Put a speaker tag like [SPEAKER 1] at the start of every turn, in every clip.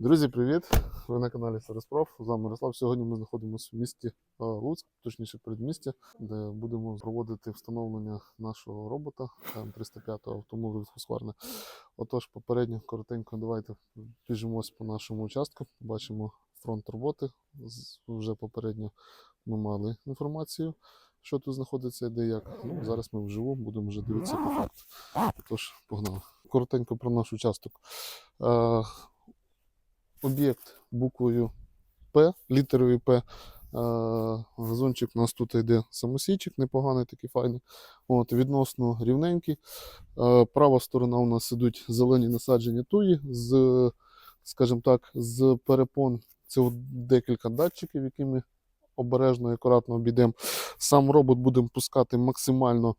[SPEAKER 1] Друзі, привіт! Ви на каналі Сараспроф. З вами Мирослав. Сьогодні ми знаходимося в місті е, Луцьк, точніше передмісті, де будемо проводити встановлення нашого робота М305 автомобіль Husqvarna. Отож, попередньо коротенько давайте біжимось по нашому участку. Бачимо фронт роботи. Вже попередньо ми мали інформацію, що тут знаходиться, де як. Ну, зараз ми вживу будемо вже дивитися по факту. Тож, погнали. Коротенько про наш участок. Об'єкт буквою П, літерою П. Е, газончик у нас тут йде самосічик, непоганий, такий файний. От, відносно рівненький. Е, права сторона у нас ідуть зелені насадження туї з, скажімо так, з перепон. Це декілька датчиків, які ми обережно і акуратно обійдемо. Сам робот будемо пускати максимально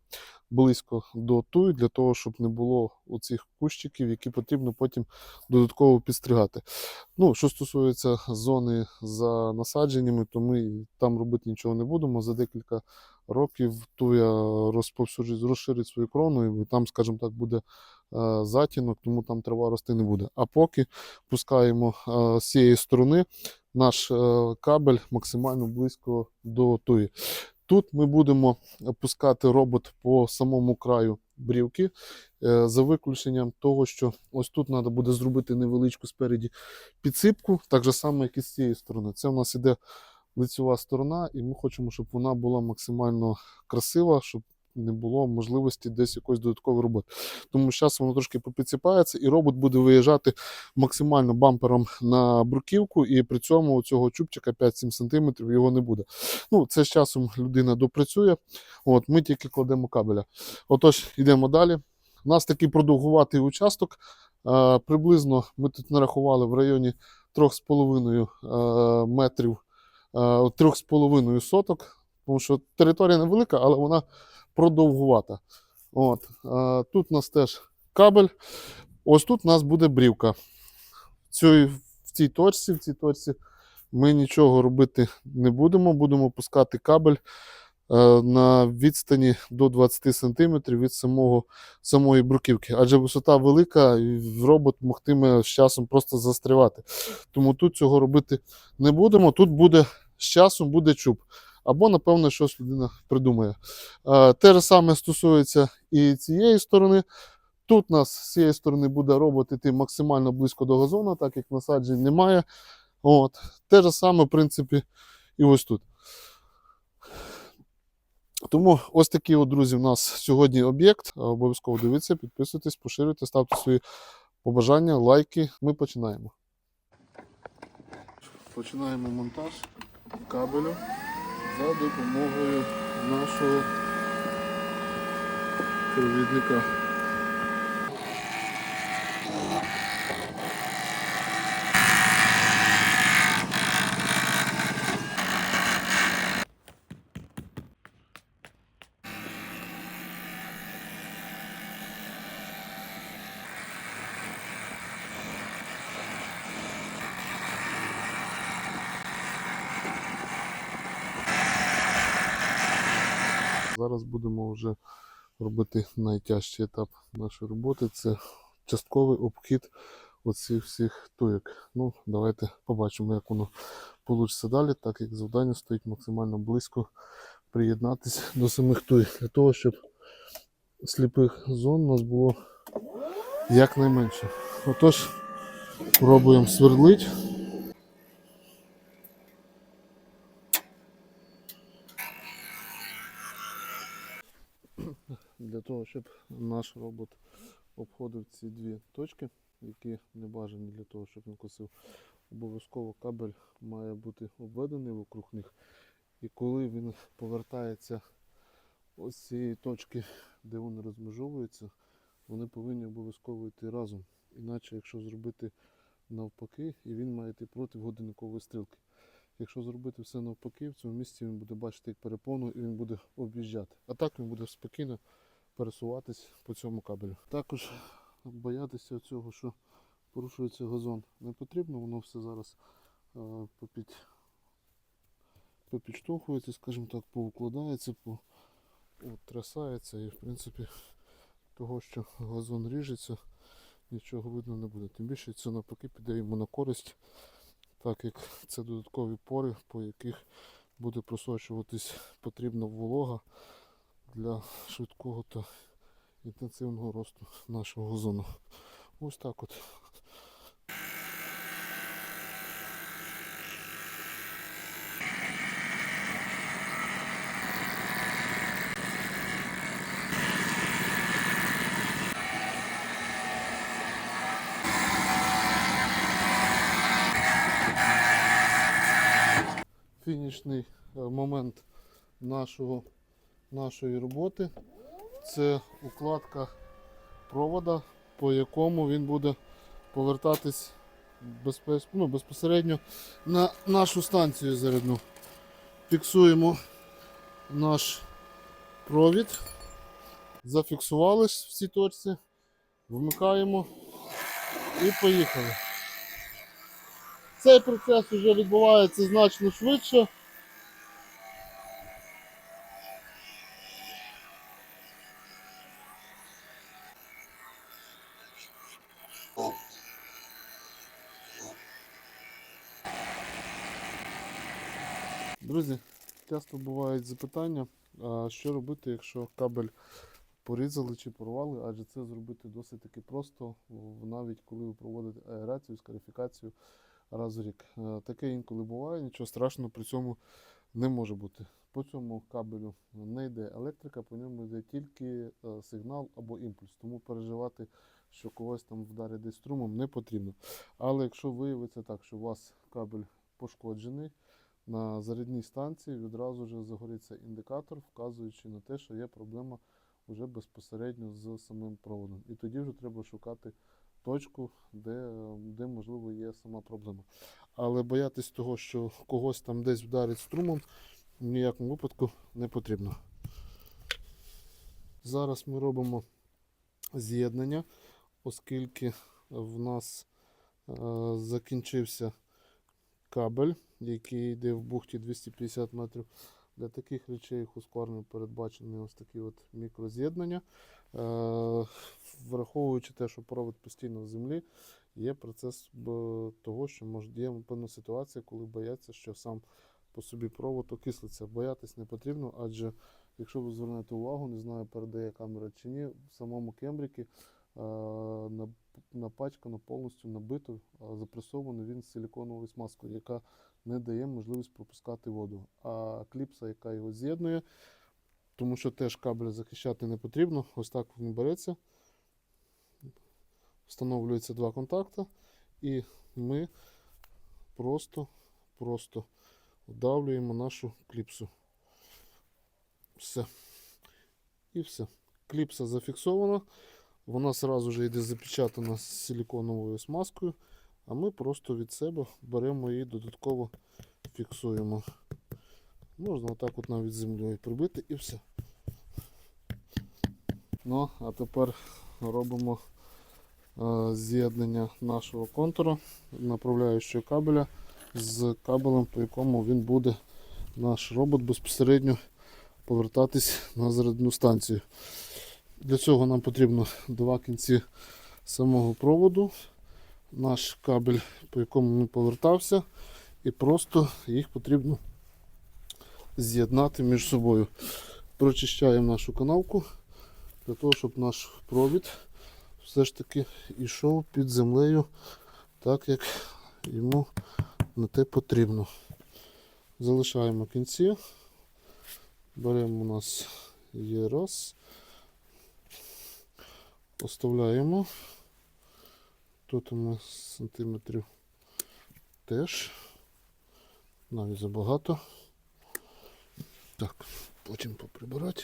[SPEAKER 1] близько до туї, для того, щоб не було оцих кущиків, які потрібно потім додатково підстригати. Ну, що стосується зони за насадженнями, то ми там робити нічого не будемо. За декілька років туя розповсюджить, розширить свою крону, і там, скажімо так, буде е, затінок, тому там трава рости не буде. А поки пускаємо е, з цієї сторони наш е, кабель максимально близько до туї. Тут ми будемо пускати робот по самому краю брівки, е, за виключенням того, що ось тут треба буде зробити невеличку спереді підсипку, так же само, як і з цієї сторони. Це у нас іде лицьова сторона, і ми хочемо, щоб вона була максимально красива, щоб не було можливості десь якоїсь додаткової роботи. Тому зараз воно трошки попідсипається, і робот буде виїжджати максимально бампером на бруківку, і при цьому цього чубчика 5-7 см його не буде. Ну, це з часом людина допрацює. От, ми тільки кладемо кабеля. Отож, йдемо далі. У нас такий продовгуватий участок. Е, приблизно ми тут нарахували в районі 3,5 е, метрів, е, 3,5 соток, тому що територія невелика, але вона продовгувата. От, е, тут у нас теж кабель. Ось тут у нас буде брівка. В цій, точці, в цій точці ми нічого робити не будемо. Будемо пускати кабель е, на відстані до 20 см від самого, самої бруківки. Адже висота велика, і робот могтиме з часом просто застрівати. Тому тут цього робити не будемо. Тут буде з часом буде чуб. Або, напевно, щось людина придумає. Е, Те ж саме стосується і цієї сторони. Тут у нас з цієї сторони буде робот іти максимально близько до газону, так як насаджень немає. От. Те ж саме, в принципі, і ось тут. Тому ось такий, от, друзі, у нас сьогодні об'єкт. Обов'язково дивіться, підписуйтесь, поширюйте, ставте свої побажання, лайки. Ми починаємо. Починаємо монтаж кабелю за допомогою нашого провідника. Зараз будемо вже робити найтяжчий етап нашої роботи. Це частковий обхід оцих всіх туєк. Ну, давайте побачимо, як воно вийде далі, так як завдання стоїть максимально близько приєднатися до самих туєк, для того, щоб сліпих зон у нас було якнайменше. Отож, пробуємо свердлить. Для того, щоб наш робот обходив ці дві точки, які не бажані для того, щоб він косив. Обов'язково кабель має бути обведений вокруг них. І коли він повертається ось цієї точки, де вони розмежовуються, вони повинні обов'язково йти разом. Іначе, якщо зробити навпаки, і він має йти проти годинникової стрілки. Якщо зробити все навпаки, в цьому місці він буде бачити як перепону і він буде об'їжджати. А так він буде спокійно пересуватись по цьому кабелю. Також боятися цього, що порушується газон, не потрібно, воно все зараз е, попід, попідштовхується, скажімо так, поукладається, потрясається і в принципі того, що газон ріжеться, нічого видно не буде. Тим більше це навпаки піде йому на користь, так як це додаткові пори, по яких буде просочуватись потрібна волога для швидкого та інтенсивного росту нашого газону. Ось так от. Фінішний е, момент нашого, нашої роботи це укладка провода, по якому він буде повертатись ну, безпосередньо на нашу станцію зарядну. Фіксуємо наш провід, зафіксувались в цій точці, вмикаємо і поїхали. Цей процес вже відбувається значно швидше. Друзі, часто бувають запитання, що робити, якщо кабель порізали чи порвали, адже це зробити досить таки просто, навіть коли ви проводите аерацію, скарифікацію раз в рік. Е, Таке інколи буває, нічого страшного при цьому не може бути. По цьому кабелю не йде електрика, по ньому йде тільки е, сигнал або імпульс. Тому переживати, що когось там вдарить десь струмом, не потрібно. Але якщо виявиться так, що у вас кабель пошкоджений, на зарядній станції відразу ж загориться індикатор, вказуючи на те, що є проблема вже безпосередньо з самим проводом. І тоді вже треба шукати точку, де, де можливо є сама проблема. Але боятись того, що когось там десь вдарить струмом, в ніякому випадку не потрібно. Зараз ми робимо з'єднання, оскільки в нас е, закінчився кабель, який йде в бухті 250 метрів. Для таких речей Husqvarna передбачені ось такі от мікроз'єднання. Е, Враховуючи те, що провод постійно в землі, є процес того, що може є певна ситуація, коли бояться, що сам по собі провод окислиться. Боятись не потрібно, адже якщо ви звернете увагу, не знаю, передає камера чи ні, в самому кембріки на- напачкано повністю набито, а запресований він з силіконовою смазкою, яка не дає можливість пропускати воду. А кліпса, яка його з'єднує, тому що теж кабель захищати не потрібно. Ось так він береться. Встановлюється два контакти, і ми просто, просто вдавлюємо нашу кліпсу. Все. І все. Кліпса зафіксована. Вона одразу ж йде запечатана з силіконовою смазкою, а ми просто від себе беремо її додатково фіксуємо. Можна отак от навіть землею прибити і все. Ну, а тепер робимо е, з'єднання нашого контуру направляючого кабеля з кабелем, по якому він буде наш робот безпосередньо повертатись на зарядну станцію. Для цього нам потрібно два кінці самого проводу, наш кабель, по якому він повертався, і просто їх потрібно з'єднати між собою. Прочищаємо нашу канавку для того, щоб наш провід все ж таки йшов під землею так, як йому на те потрібно. Залишаємо кінці. Беремо у нас є раз. Оставляємо. Тут у нас сантиметрів теж. Навіть забагато. Так, потім поприбирати.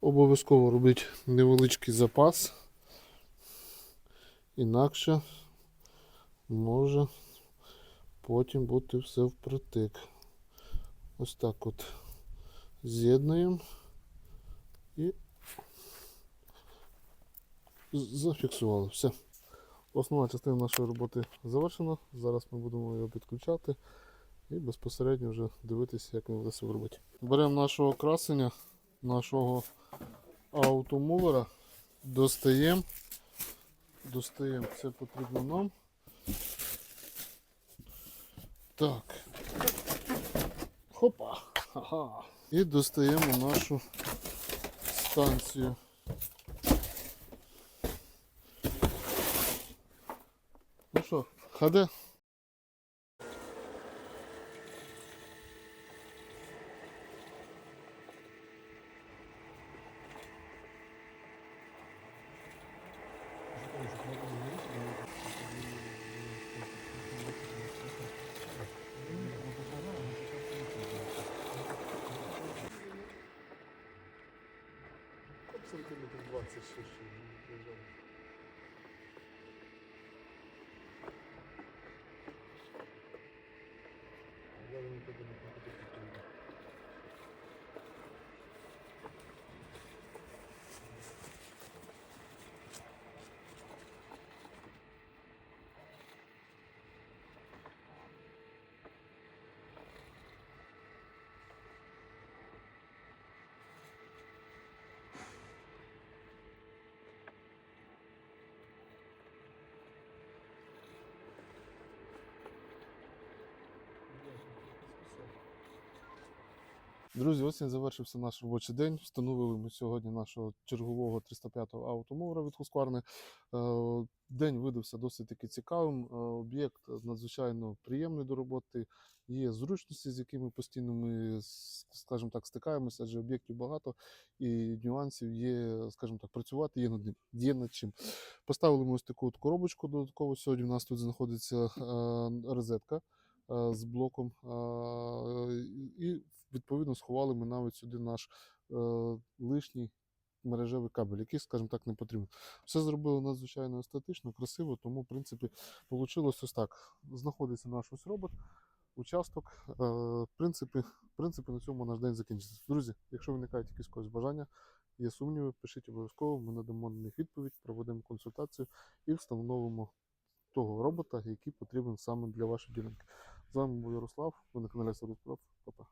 [SPEAKER 1] Обов'язково робити невеличкий запас. Інакше може потім бути все впритик. Ось так от з'єднуємо і зафіксували. Все. Основна частина нашої роботи завершена. Зараз ми будемо його підключати і безпосередньо вже дивитися, як він буде себе робити. Беремо нашого красення, нашого аутомувера, достаємо достаємо, це потрібно нам. Так. Хопа. Ага. І достаємо нашу станцію. Ну що, ходи. Сантиметрів 20 ще in the book. Друзі, ось і завершився наш робочий день. Встановили ми сьогодні нашого чергового 305-го автомовера від Husqvarna. Е, День видався досить таки цікавим. Е, Об'єкт надзвичайно приємний до роботи. Є зручності, з якими постійно ми, скажімо так, стикаємося, адже об'єктів багато і нюансів є, скажімо так, працювати є над ним, є над чим. Поставили ми ось таку от коробочку додатково. Сьогодні у нас тут знаходиться е, розетка з блоком. е, І відповідно сховали ми навіть сюди наш е, лишній мережевий кабель, який, скажімо так, не потрібен. Все зробили надзвичайно естетично, красиво, тому, в принципі, вийшло ось так. Знаходиться наш ось робот, участок. Е, В принципі, в принципі, на цьому наш день закінчиться. Друзі, якщо виникають якісь когось бажання, є сумніви, пишіть обов'язково, ми надамо на них відповідь, проведемо консультацію і встановимо того робота, який потрібен саме для вашої ділянки. З вами був Ярослав, ви на каналі Сороспроф. Па-па.